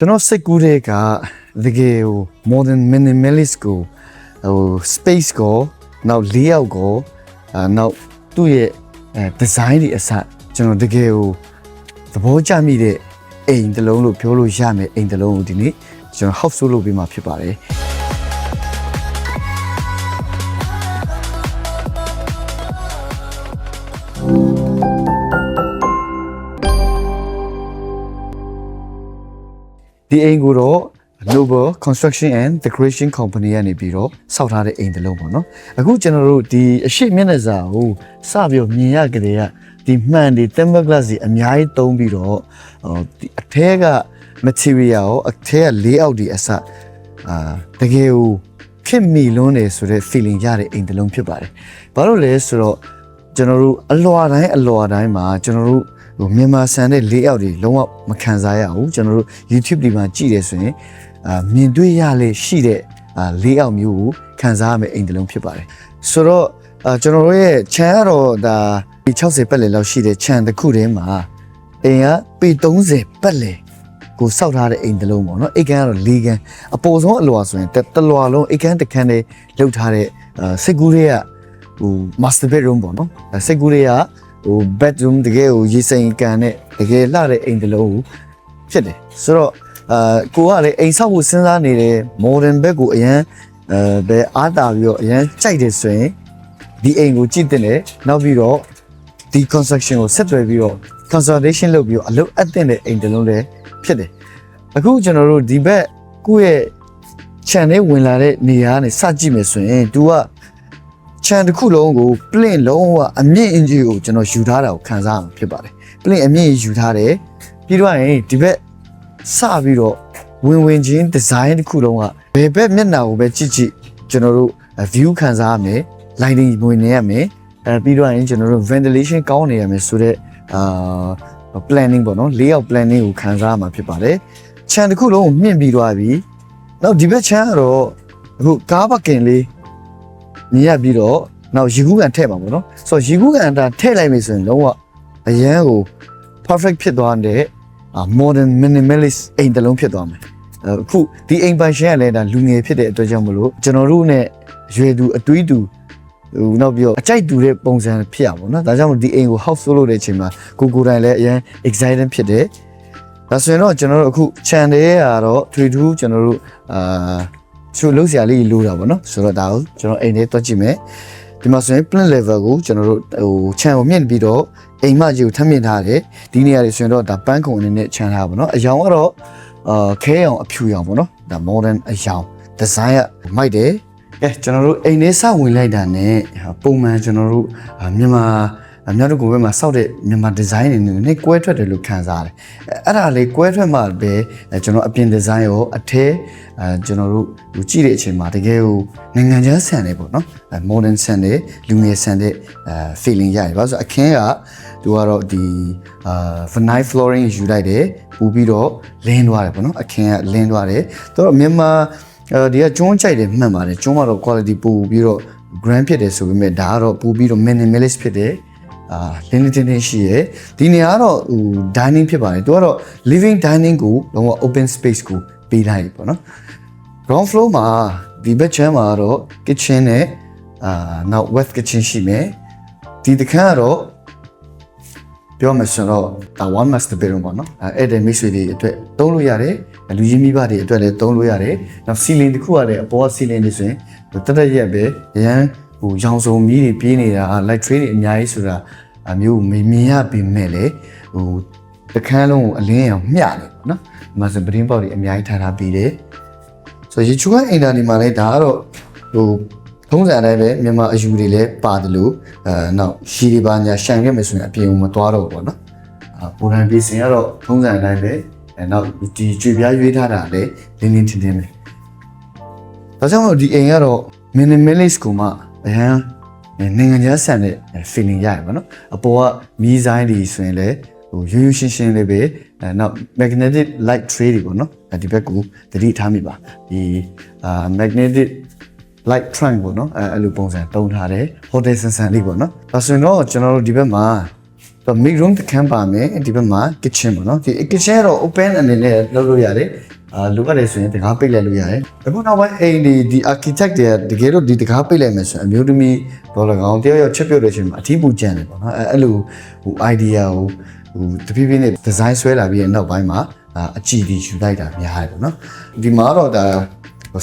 ကျွန်တော်စိတ်ကူးတဲ့ကတကယ်ဟို modern minimalist ကိုဟို space ကိုနောက် layout ကိုအာနောက်သူ့ရဲ့အဲ design တွေအစကျွန်တော်တကယ်ဟိုသဘောကျမိတဲ့အိမ်တစ်လုံးလို့ပြောလို့ရမယ်အိမ်တစ်လုံးကိုဒီနေ့ကျွန်တော် house ဆိုလုပ်ပေးမှာဖြစ်ပါတယ် ဒီအိမ်ကိုတော့ Noble Construction and Decoration Company ကနေပြီးတော့စောက်ထားတဲ့အိမ်တစ်လုံးပေါ့နော်အခုကျွန်တော်တို့ဒီအရှိမျက်နှာစာကိုစပြီးတော့မြင်ရကြတဲ့ကဒီမှန်ဒီ temper glass တွေအများကြီးသုံးပြီးတော့ဟိုဒီအထဲက material ရောအထဲက layout တွေအစအာတကယ်ကိုခင်မီလွန်းနေဆိုတဲ့ feeling ရတဲ့အိမ်တစ်လုံးဖြစ်ပါတယ်ဘာလို့လဲဆိုတော့ကျွန်တော်တို့အလွာတိုင်းအလွာတိုင်းမှာကျွန်တော်တို့ ဟိုမြန်မာဆန်တဲ့ layout တွေလုံးဝမခံစားရဘူးကျွန်တော်တို့ YouTube ဒီမှာကြည့်တယ်ဆိုရင်အာမြင်တွေ့ရလေရှိတဲ့အာ layout မျိုးကိုခံစားရမယ့်အိမ်တစ်လုံးဖြစ်ပါတယ်ဆိုတော့အာကျွန်တော်တို့ရဲ့ channel ကတော့ဒါဒီ60ပတ်လည်လောက်ရှိတဲ့ channel တစ်ခုတည်းမှာအိမ်ကပေ30ပတ်လည်ကိုစောက်ထားတဲ့အိမ်တစ်လုံးပေါ့နော်အိမ်ကန်ကတော့၄ကန်အပေါ်ဆုံးအလွာဆိုရင်တစ်တစ်လွာလုံးအိမ်ကန်တစ်ခန်းလေးလောက်ထားတဲ့အာစိတ်ကူးတွေကဟို master bedroom ပေါ့နော်အဲစိတ်ကူးတွေက ဟို bedroom တကယ်ဟိုရေစိမ်ကန်နဲ့တကယ်လှတဲ့အိမ်တစ်လုံးကိုဖြစ်တယ်ဆိုတော့အာကိုကလည်းအိမ်ဆောက်ဖို့စဉ်းစားနေတဲ့ modern bed ကိုအရန်အဲပဲအားတာပြီးတော့အရန်ကြိုက်တယ်ဆိုရင်ဒီအိမ်ကိုကြည့်တဲ့တယ်နောက်ပြီးတော့ဒီ construction ကိုဆက်သွယ်ပြီးတော့ consultation လုပ်ပြီးတော့အလုပ်အပ်တဲ့အိမ်တစ်လုံးလည်းဖြစ်တယ်အခုကျွန်တော်တို့ဒီဘက်ကိုယ့်ရဲ့ channel ဝင်လာတဲ့နေရာကနေစကြည့်မယ်ဆိုရင် तू က channel တစ်ခုလုံးကို plane လုံးဝအမြင့်အင်ဂျီကိုကျွန်တော်ယူထားတာကိုခံစားရမှာဖြစ်ပါတယ် plane အမြင့်ယူထားတယ်ပြီးတော့ရင်ဒီဘက်စပြီးတော့ဝင်ဝင်ချင်း design တစ်ခုလုံးကဘယ်ဘက်မျက်နှာကိုပဲကြည့်ကြည့်ကျွန်တော်တို့ view ခံစားရမယ် lighting ဝင်နေရမယ်အဲပြီးတော့ရင်ကျွန်တော်တို့ ventilation ကောင်းနေရမယ်ဆိုတော့အာ planning ပေါ့နော် layout planning ကိုခံစားရမှာဖြစ်ပါတယ် channel တစ်ခုလုံးကိုမြင့်ပြီးသွားပြီနောက်ဒီဘက် channel ကတော့အခုကားပကင်လေး မြင်ရပြီးတော့နောက်ရေကူးကန်ထည့်ပါဘောနော်ဆိုတော့ရေကူးကန်တာထည့်လိုက်ပြီဆိုရင်လုံးဝအရန်ကို perfect ဖြစ်သွားတဲ့အာ modern minimalist အိမ်တစ်လုံးဖြစ်သွားမယ်အခုဒီအိမ်ပိုင်ရှင်ကလည်းဒါလူငယ်ဖြစ်တဲ့အတွက်ကြောင့်မလို့ကျွန်တော်တို့ ਨੇ ရွယ်သူအတွေးတူဟိုနောက်ပြီးတော့အကြိုက်တူတဲ့ပုံစံဖြစ်ရပါဘောနော်ဒါကြောင့်မို့ဒီအိမ်ကို house ဆိုလို့တဲ့အချိန်မှာကိုကိုယ်တိုင်လည်းအရန် excited ဖြစ်တယ်ဒါဆိုရင်တော့ကျွန်တော်တို့အခု channel ရဲ့ကတော့ထွေထူးကျွန်တော်တို့အာ ချို့လုံးစရာလေးလိုတာပေါ့နော်ဆိုတော့ဒါကိုကျွန်တော်အိမ်ထဲတွက်ကြည့်မယ်ဒီမှာဆိုရင် plant level ကိုကျွန်တော်တို့ဟို channel ကိုမြင့်ပြီးတော့အိမ်မကြီးကိုထပ်မြင့်ထားတယ်ဒီနေရာတွေဆိုရင်တော့ဒါပန်းကုံအနေနဲ့ channel ထားပါပေါ့နော်အယောင်ကတော့အာခဲအောင်အဖြူရောင်ပေါ့နော်ဒါ modern အယောင် design ကမိုက်တယ်ကဲကျွန်တော်တို့အိမ်ထဲစဝင်လိုက်တာ ਨੇ ပုံမှန်ကျွန်တော်တို့အာမြန်မာ အများတို့ကိုဘက်မှာစောက်တဲ့မြန်မာဒီဇိုင်းတွေနဲ့ကွဲထွက်တယ်လို့ခံစားရတယ်။အဲ့ဒါလေးကွဲထွက်မှပဲအဲကျွန်တော်အပြင်ဒီဇိုင်းရောအထဲအဲကျွန်တော်တို့ဟိုကြည့်တဲ့အချိန်မှာတကယ်ဟိုနိုင်ငံခြားဆန်တယ်ပေါ့နော်။အဲ modern ဆန်တယ်လူငယ်ဆန်တဲ့အဲ feeling ရတယ်။ဘာလို့ဆိုအခင်းကသူကတော့ဒီအာ vinyl flooring ယူလိုက်တယ်ပူပြီးတော့လင်းသွားတယ်ပေါ့နော်။အခင်းကလင်းသွားတယ်။သူတော့မြန်မာအဲဒီကကျွန်းကြိုက်တယ်မှန်ပါတယ်။ကျွန်းမှာတော့ quality ပို့ပြီးတော့ grand ဖြစ်တယ်ဆိုပေမဲ့ဒါကတော့ပို့ပြီးတော့ minimalist ဖြစ်တယ်။ အာလင်းလင်းတင်းတင်းရှိရယ်ဒီနေရာကတော့ဟို dining ဖြစ်ပါတယ်သူကတော့ living dining ကိုလုံးဝ open space ကိုပေးလိုက်ပြီပေါ့နော် ground floor မှာဒီဘက်ချမ်းမှာကတော့ kitchen နဲ့အာနောက် west kitchen ရှိမယ်ဒီတခန်းကတော့ပြောမှဆိုတော့ဒါ one master bedroom ပေါ့နော်အဲအဲ့တဲ့မိတ်ဆွေတွေအတွက်သုံးလို့ရတယ်လူကြီးမိဘတွေအတွက်လည်းသုံးလို့ရတယ်နောက် ceiling တစ်ခုကလည်းအပေါ်က ceiling တွေဆိုရင်တက်တက်ရက်ပဲရန် ဟိုရောင်စုံမီးတွေပြေးနေတာ light tray တွေအများကြီးဆိုတာအမျိုးမမြင်ရပေမဲ့လေဟိုတခန်းလုံးကိုအလင်းရောင်မျှတယ်ပေါ့နော်ဒီမှာဆိုပရင်းပေါက်တွေအများကြီးထားထားပြီးတယ်ဆိုရေချူကအင်တာနေမှာလဲဒါကတော့ဟိုထုံးစံအတိုင်းပဲမြန်မာအယူတွေလည်းပါတယ်လို့အဲနောက်ရှီတွေပါညာရှန်ခဲ့မယ်ဆိုရင်အပြင်ကိုမသွားတော့ဘူးပေါ့နော်အာပိုရန်ပြည်စင်ကတော့ထုံးစံအတိုင်းပဲအဲနောက်ဒီကြွေပြားရွေးထားတာလည်းလင်းလင်းထင်းထင်းပဲဒါကြောင့်မို့ဒီအိမ်ကတော့ minimalist ကိုမှ အဟမ်းနိုင်ငံခြားဆန်တဲ့ feeling ရတယ်ပေါ့နော်အပေါ်ကမီးဆိုင်တွေဆိုရင်လည်းဟိုရိုးရိုးရှင်းရှင်းလေးပဲအဲနောက် magnetic light tray တွေပေါ့နော်အဲဒီဘက်ကိုသတိထားမိပါဒီအာ magnetic light trunk ပေါ့နော်အဲအဲ့လိုပုံစံတုံးထားတယ် hotel ဆန်ဆန်လေးပေါ့နော်ဒါဆိုရင်တော့ကျွန်တော်တို့ဒီဘက်မှာတော့ mid room တစ်ခန်းပါမယ်ဒီဘက်မှာ kitchen ပေါ့နော်ဒီ kitchen ကတော့ open အနေနဲ့လုပ်လို့ရတယ် အာလိုအပ်တယ်ဆိုရင်တကားပိတ်လိုက်လို့ရတယ်အခုနောက်ပိုင်းအိမ်ဒီဒီ architect တွေကတကယ်တော့ဒီတကားပိတ်လိုက်မယ်ဆိုရင်အမျိုးသမီးဒေါ်လာကောင်တယောက်ယောက်ချက်ပြုတ်တဲ့အချိန်မှာအထီးပူကြံတယ်ပေါ့နော်အဲအဲ့လိုဟို idea ကိုဟိုတဖြည်းဖြည်းနဲ့ design ဆွဲလာပြီးတဲ့နောက်ပိုင်းမှာအာအကြည့်ဒီယူလိုက်တာများတယ်ပေါ့နော်ဒီမှာတော့ဒါ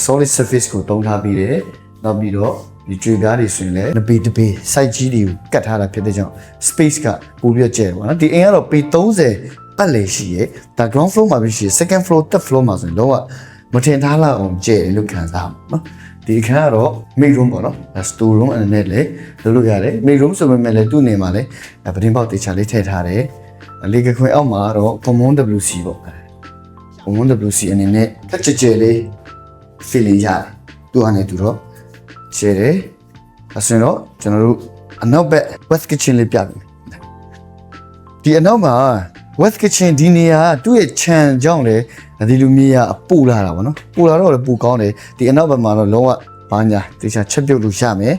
solid surface ကိုတုံးထားပြီးတယ်နောက်ပြီးတော့ဒီကြွေပြားတွေဆိုရင်လည်းနှစ်ပေတစ်ပေ site ကြီးတွေကိုကတ်ထားတာဖြစ်တဲ့ကြောင့် space ကပိုပြီးတော့ကျဲတယ်ပေါ့နော်ဒီအိမ်ကတော့ပေ30 ပတ်လေရှိရဲ့ဒါ ground floor မှာပဲရှိရဲ့ second floor third floor မှာဆိုရင်တော့မထင်ထားလောက်အောင်ကျဲတယ်လို့ခံစားမှာနော်ဒီအခန်းကတော့ main room ပေါ့နော်ဒါ store room အနေနဲ့လည်းလုပ်လို့ရတယ် main room ဆိုပေမဲ့လည်းသူ့နေမှာလည်းပတင်းပေါက်တေချာလေးထည့်ထားတယ်လေကခွင်အောက်မှာတော့ common WC ပေါ့ common WC အနေနဲ့တက်ကြကြလေး feeling ရတယ်သူအနေနဲ့သူတော့ရှယ်တယ်အဲဆိုရင်တော့ကျွန်တော်တို့အနောက်ဘက် west kitchen လေးပြပြီဒီအနောက်မှာ west kitchen ဒီနေရာကသူ့ရဲ့ခြံကြောင့်လေဒီလူမျိုးကပူလာတာဗောနော်ပူလာတော့လည်းပူကောင်းတယ်ဒီအနောက်ဘက်မှာတော့လုံးဝဘာညာတေချာချက်ပြုတ်လို့ရမယ်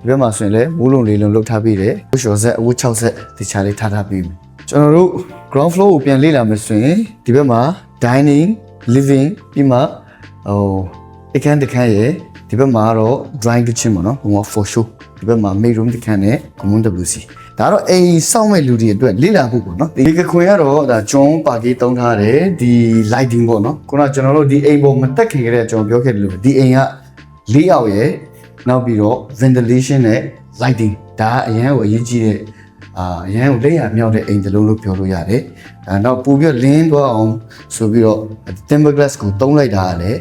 ဒီဘက်မှာဆိုရင်လည်းမိုးလုံးလေးလုံးလောက်ထားပြီးတယ်ဝှရှော်ဆက်အဝတ်6ဆက်တေချာလေးထားထားပြီးမယ်ကျွန်တော်တို့ ground floor ကိုပြန်လေ့လာမယ်ဆိုရင်ဒီဘက်မှာ dining living ပြီးမှဟိုအခန်းတစ်ခန်းရဲ့ဒီဘက်မှာကတော့ drying kitchen ပေါ့နော်ဟိုမှာ for show ဒီဘက်မှာ main room တစ်ခန်းနဲ့ common WC ဒါတော့အိမ်စောင့်မဲ့လူတွေအတွက်လေ့လာဖို့ပေါ့နော်ဒီကခွေကတော့ဒါကျွန်းပါကေးတုံးထားတယ်ဒီ lighting ပေါ့နော်ခုနကကျွန်တော်တို့ဒီအိမ်ပေါ်မတက်ခင်ကတည်းကကျွန်တော်ပြောခဲ့တယ်လို့ဒီအိမ်ကလေးယောက်ရဲ့နောက်ပြီးတော့ ventilation နဲ့ lighting ဒါကအရန်ကိုအရေးကြီးတဲ့အာအရန်ကိုလက်ရမြောက်တဲ့အိမ်တစ်လုံးလို့ပြောလို့ရတယ်ဒါနောက်ပို့ပြီးတော့လင်းသွားအောင်ဆိုပြီးတော့ timber glass ကိုတုံးလိုက်တာကလည်း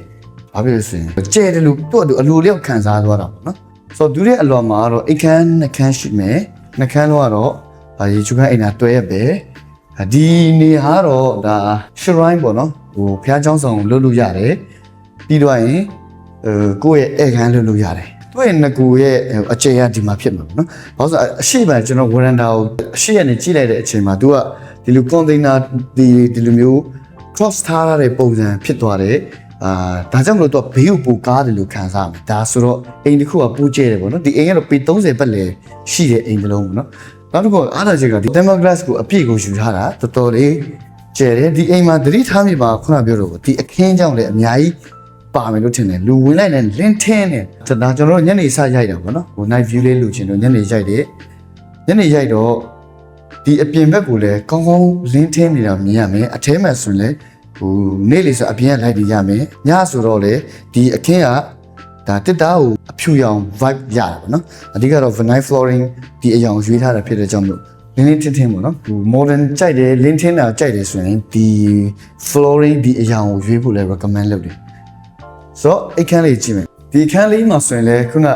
ဘာဖြစ်လို့ဆိုရင်ကျဲတယ်လို့သူ့အတူအလိုလျောက်ခံစားသွားတာပေါ့နော်ဆိုတော့ဒုတိယအလွန်မှာကတော့အိတ်ခမ်းနှခမ်းရှိမယ် နှခမ်းတော့ကတော့အာရေချူခမ်းအိမ်သာတွဲရပဲဒီနေဟာတော့ဒါ shrine ပေါ့နော်ဟိုဘုရားကျောင်းဆောင်လုပ်လို့ရတယ်ပြီးတော့ရင်အဲကိုယ့်ရဲ့ဧကန်လုပ်လို့ရတယ်သူ့ရဲ့ငကူရဲ့အကျယ်ကဒီမှာဖြစ်မှာပေါ့နော်ဘာလို့ဆိုအရှိမှကျွန်တော်ဝရန်ဒါကိုအရှိရနေကြည့်လိုက်တဲ့အချိန်မှာ तू ကဒီလို container ဒီဒီလိုမျိုး cross ထားရတဲ့ပုံစံဖြစ်သွားတယ် အာဒါကြောင့်မလို့တော့ဘေးကိုပူကားတယ်လို့ခံစားမယ်ဒါဆိုတော့အိမ်တစ်ခုကပူကျဲတယ်ပေါ့နော်ဒီအိမ်ကတော့ပေ30ပတ်လေရှိတဲ့အိမ်တစ်လုံးပေါ့နော်နောက်တစ်ခုအားသာချက်ကဒီ thermal glass ကိုအပြည့်ကိုယူထားတာတော်တော်လေးကျဲတယ်ဒီအိမ်မှာသတိထားမိပါခုနပြောတော့ဒီအခင်းကြောင့်လည်းအများကြီးပါမယ်လို့ထင်တယ်လူဝင်လိုက်တဲ့လင်းထင်းတယ်ဒါကျွန်တော်တို့ညနေစရိုက်တာပေါ့နော်ဟို night view လေးလူချင်တော့ညနေရိုက်တယ်ညနေရိုက်တော့ဒီအပြင်ဘက်ကိုလည်းကောင်းကောင်းလင်းထင်းနေတာမြင်ရမယ်အထဲမှာဆိုရင်လည်း ဟိုနေ့လေဆိုအပြင်ကလိုက်ပြီးရမယ်ညဆိုတော့လေဒီအခင်းကဒါတစ်တားကိုအဖြူရောင် vibe ရတာပေါ့နော်အဓိကတော့ vinyl flooring ဒီအရောင်ရွေးထားတာဖြစ်တဲ့ကြောင့်မလို့လင်းလင်းထင်းထင်းပေါ့နော်ဟို modern ကြိုက်တယ်လင်းထင်းတာကြိုက်တယ်ဆိုရင်ဒီ flooring ဒီအရောင်ကိုရွေးဖို့လည်း recommend လုပ်တယ်ဆိုတော့အခန်းလေးကြည့်မယ်ဒီအခန်းလေးမှာဆိုရင်လည်းခုန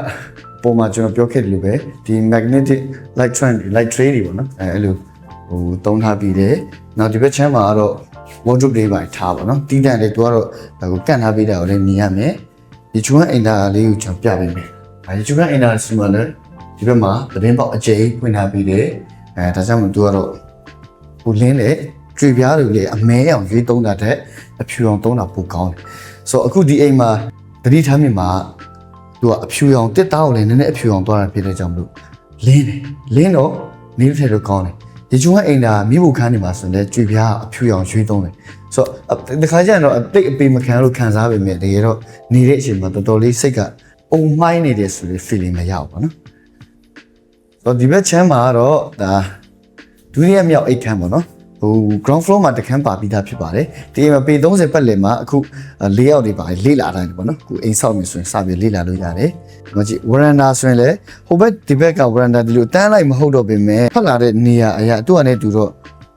ပုံမှာကျွန်တော်ပြောခဲ့တယ်လို့ပဲဒီ magnetic light trend light tray တွေပေါ့နော်အဲအဲ့လိုဟိုတုံးထားပြီးတယ်နောက်ဒီဘက်ချမ်းမှာကတော့ wardrobe တွေပါထားပါတော့တီးတန့်လေးသူကတော့ဒါကိုကန့်ထားပေးတာကိုလည်းမြင်ရမယ်ဒီချွန်းအိမ်သာလေးကိုကျွန်တော်ပြပေးမယ်အဲဒီချွန်းအိမ်သာစီမှာလည်းဒီဘက်မှာသတင်းပေါက်အကျိဖွင့်ထားပေးတယ်အဲဒါကြောင့်မို့သူကတော့ဟိုလင်းတဲ့ကြွေပြားတွေလေအမဲအောင်ရွေးသုံးတာတဲ့အဖြူအောင်သုံးတာပိုကောင်းတယ်ဆိုတော့အခုဒီအိမ်မှာတတိထားမြင်မှာသူကအဖြူအောင်တစ်သားကိုလည်းနည်းနည်းအဖြူအောင်သွားတာဖြစ်တဲ့ကြောင့်မလို့လင်းတယ်လင်းတော့နေလို့ထဲတော့ကောင်းတယ် ဒီကျွန်းအိမ်သာမိဖို့ခန်းနေမှာဆိုရင်လည်းကြွေပြားအဖြူအောင်ရွေးသုံးတယ်ဆိုတော့တခါကျရင်တော့အသိအပေမခံလို့ခံစားပေမဲ့တကယ်တော့နေတဲ့အချိန်မှာတော်တော်လေးစိတ်ကအုံမိုင်းနေတယ်ဆိုတဲ့ feeling မရဘူးပေါ့နော်ဆိုတော့ဒီဘက်ချမ်းမှာကတော့ဒါဒုတိယမြောက်အိတ်ခန်းပေါ့နော် ဟို ground floor မှာတခန်းပါပြီးသားဖြစ်ပါတယ်ဒီအိမ်မှာပေ30ပတ်လည်မှာအခု၄ယောက်တွေပါလေ့လာတိုင်းပေါ့နော်အခုအိမ်ဆောက်နေဆိုရင်စပြီးလေ့လာလို့ရတယ်ဒီမှာကြည့် veranda ဆိုရင်လည်းဟိုဘက်ဒီဘက်က veranda ဒီလိုတန်းလိုက်မဟုတ်တော့ပေမဲ့ဖတ်လာတဲ့နေရာအရာသူ့အနေနဲ့တူတော့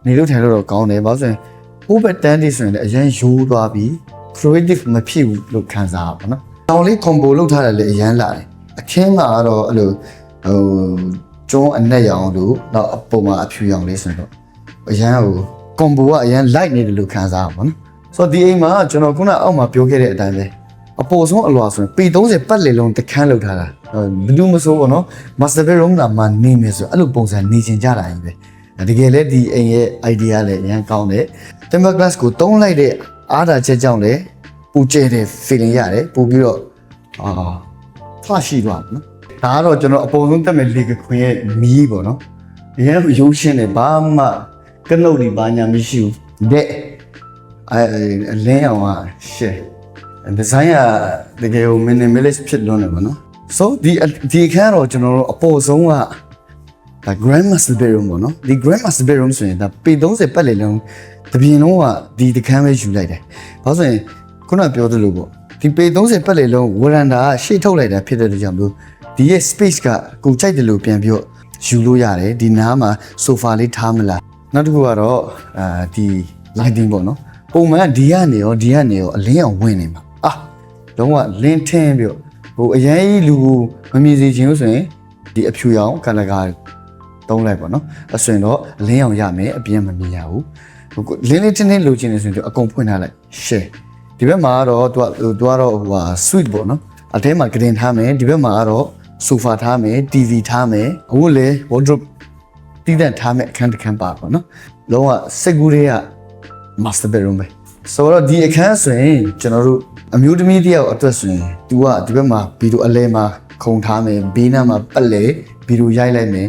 နေလို့ထိုင်လို့တော့ကောင်းတယ်ဘာလို့ဆိုရင်ဟိုဘက်တန်းဒီဆိုရင်လည်းအရန်ရိုးသွားပြီး creative မဖြစ်ဘူးလို့ခံစားရပါတော့။တောင်လေး combo လုပ်ထားတယ်လေအရန်လာတယ်။အခင်းမှာကတော့အဲ့လိုဟိုကျုံးအနက်ရောင်လို့နောက်အပေါ်မှာအဖြူရောင်လေးဆိုတော့ အရန်ဟို combo ကအရန် light နေတယ်လို့ခံစားရပါတော့။ဆိုတော့ဒီအိမ်မှာကျွန်တော်ခုနအောက်မှာပြောခဲ့တဲ့အတိုင်းပဲအပေါ်ဆုံးအလွာဆိုရင်ပေ30ပတ်လေလုံးတခန်းလောက်ထားတာဘယ်သူမဆိုးဘောနော် master bedroom လာမှနေမယ်ဆိုအဲ့လိုပုံစံနေချင်ကြတာကြီးပဲတကယ်လဲဒီအိမ်ရဲ့ idea လည်းအရန်ကောင်းတယ် temper glass ကိုတုံးလိုက်တဲ့အားသာချက်ကြောင့်လည်းပူကျဲတဲ့ feeling ရတယ်ပို့ပြီးတော့အာဖရှိသွားပါနော်ဒါကတော့ကျွန်တော်အပေါ်ဆုံးတက်မဲ့လေကခွင်ရဲ့မီးပေါ့နော်အရင်ကရုံးရှင်းတယ်ဘာမှ ကနုတ်တွေဘာညာမရှိဘူးတဲ့အဲအလင်းအောင်ကရှယ်ဒီဇိုင်းကတကယ်ကို minimalist ဖြစ်လွန်းတယ်ဗောနော် so ဒီဒီအခန်းတော့ကျွန်တော်တို့အပေါ်ဆုံးကဒါ grand master bedroom ပေါ့နော်ဒီ grand master bedroom ဆိုရင်ဒါပေ30ပတ်လေလုံးတပြင်လုံးကဒီတခန်းပဲယူလိုက်တယ်ဘာလို့ဆိုရင်ခုနပြောသလိုပေါ့ဒီပေ30ပတ်လေလုံးဝရန်ဒါကရှေ့ထုတ်လိုက်တာဖြစ်တဲ့အတွက်ကြောင့်မလို့ဒီရဲ့ space ကကိုကြိုက်တယ်လို့ပြန်ပြီးတော့ယူလို့ရတယ်ဒီနားမှာ sofa လေးထားမလား နောက်တစ်ခုကတော့အာဒီ lighting ပေါ့နော်ပုံမှန်ကဒီကနေရောဒီကနေရောအလင်းအောင်ဝင်နေမှာအာလုံးဝလင်းထင်းပြီးတော့ဟိုအရင်ကြီးလူကိုမမြင်စေချင်လို့ဆိုရင်ဒီအဖြူရောင်ကလကားသုံးလိုက်ပါနော်အဆွင်တော့အလင်းအောင်ရမယ်အပြင်မမြင်ရဘူးဟိုလင်းလေးတင်းတင်းလိုချင်နေဆိုရင်တော့အကုန်ဖွင့်ထားလိုက် share ဒီဘက်မှာကတော့သူကသူကတော့ဟိုဟာ suite ပေါ့နော်အထဲမှာဂရင်ထားမယ်ဒီဘက်မှာကတော့ sofa ထားမယ် TV ထားမယ်အခုလေ wardrobe တည်တံ့ထားမယ်အခန်းတစ်ခန်းပါပေါ့နော်လုံးဝစိတ်ကူးတွေက master bedroom ပဲဆိုတော့ဒီအခန်းဆိုရင်ကျွန်တော်တို့အမျိုးသမီးတယောက်အတွက်ဆိုရင် तू ကဒီဘက်မှာဗီဒီယိုအလဲမှာခုံထားမယ်ဘေးနားမှာပတ်လေဗီဒီယိုရိုက်လိုက်မယ်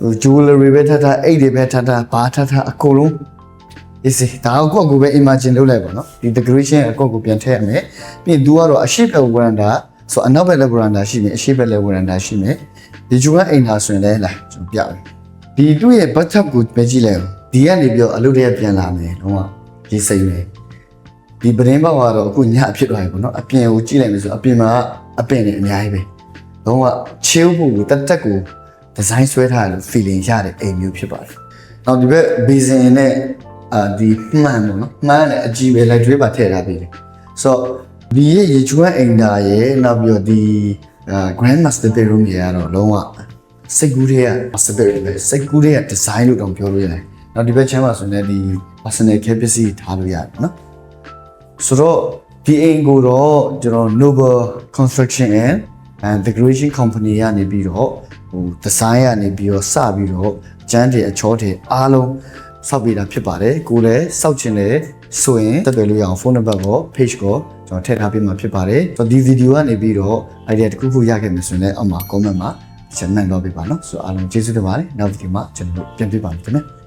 ဟို jewelry ပဲထားထားအိတ်တွေပဲထားထားဘာထားထားအကုန်လုံး is ဒါအကောက်ကိုပဲ imagine လုပ်လိုက်ပါတော့ဒီ decoration အကောက်ကိုပြန်ထည့်ရမယ်ပြီးရင် तू ကတော့အရှိဘက် veranda ဆိုအနောက်ဘက်လည်း veranda ရှိမယ်အရှိဘက်လည်း veranda ရှိမယ်ဒီဂျူကအိမ်သာဆိုရင်လည်းလာကျွန်တော်ပြမယ် ဒီသူ့ရဲ့ bathtub ကိုပဲကြည့်လိုက်အောင်ဒီကနေပြီးတော့အလုပ်တည်းပြန်လာမယ်လုံးဝရေးစိမ့်မယ်ဒီပရင်ဘောက်ကတော့အခုညအဖြစ်သွားပြီပေါ့နော်အပြင်ကိုကြည့်လိုက်မယ်ဆိုအပြင်မှာအပင်တွေအများကြီးပဲလုံးဝ chill ဖို့ကိုတက်တက်ကိုဒီဇိုင်းဆွဲထားတယ်လို့ feeling ရတဲ့အိမ်မျိုးဖြစ်ပါတယ်။နောက်ဒီဘက် basin နဲ့အာဒီမှန်ပေါ့နော်။မှန်နဲ့အကြီးပဲလိုက်တွေးပါထည့်ထားပြီးတယ်။ဆိုတော့ဒီရဲ့ရေချွမ်းအိမ်သားရဲ့နောက်ပြီးတော့ဒီအာ grand master bedroom ကြီးကတော့လုံးဝ စိတ်ကူးတဲ့ master bedroom ပဲစိတ်ကူးတဲ့ design လို့တောင်ပြောလို့ရတယ်။နောက်ဒီဘက်ချမ်းမှာဆိုရင်လည်းဒီ personal care ပစ္စည်းထားလို့ရတယ်နော်။ဆိုတော့ဒီအိမ်ကိုတော့ကျွန်တော် Noble Construction and and decoration company ကနေပြီးတော့ဟို design ကနေပြီးတော့စပြီးတော့ကျန်းတယ်အချောတယ်အားလုံးစောက်ပေးတာဖြစ်ပါတယ်ကိုလည်းစောက်ချင်တယ်ဆိုရင်တက်သွယ်လို့ရအောင်ဖုန်းနံပါတ်ကို page ကိုကျွန်တော်ထည့်ထားပေးမှာဖြစ်ပါတယ်ဆိုတော့ဒီဗီဒီယိုကနေပြီးတော့ idea တစ်ခုခုရခဲ့မယ်ဆိုရင်လည်းအောက်မှာ comment မှာ share နိုင်တော့ပေးပါနော်ဆိုတော့အားလုံးကျေးဇူးတင်ပါတယ်နောက်ဗီဒီယိုမှာကျွန်တော်တို့ပြန်တွေ့ပါမယ်ခင်ဗျာ